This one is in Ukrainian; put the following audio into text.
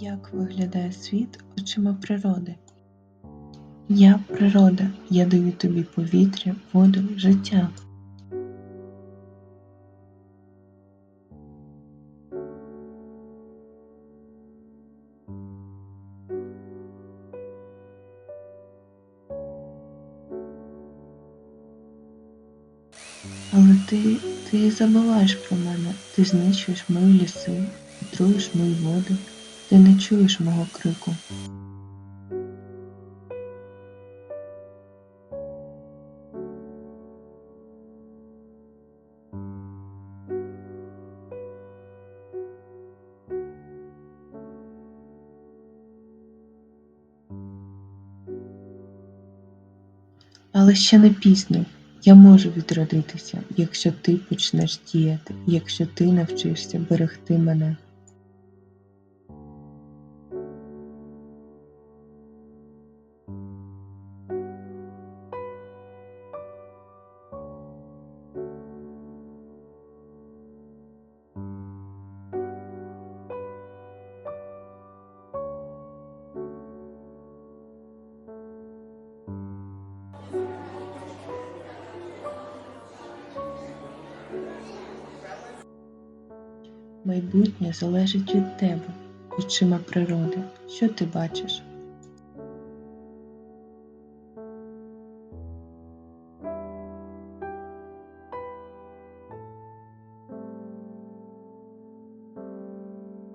Як виглядає світ очима природи? Я природа, я даю тобі повітря, воду, життя. Але ти, ти забуваєш про мене, ти знищуєш мої ліси, отруєш мої води, ти не чуєш мого крику. Але ще не пізно. Я можу відродитися, якщо ти почнеш діяти, якщо ти навчишся берегти мене. Майбутнє залежить від тебе, очима природи. Що ти бачиш?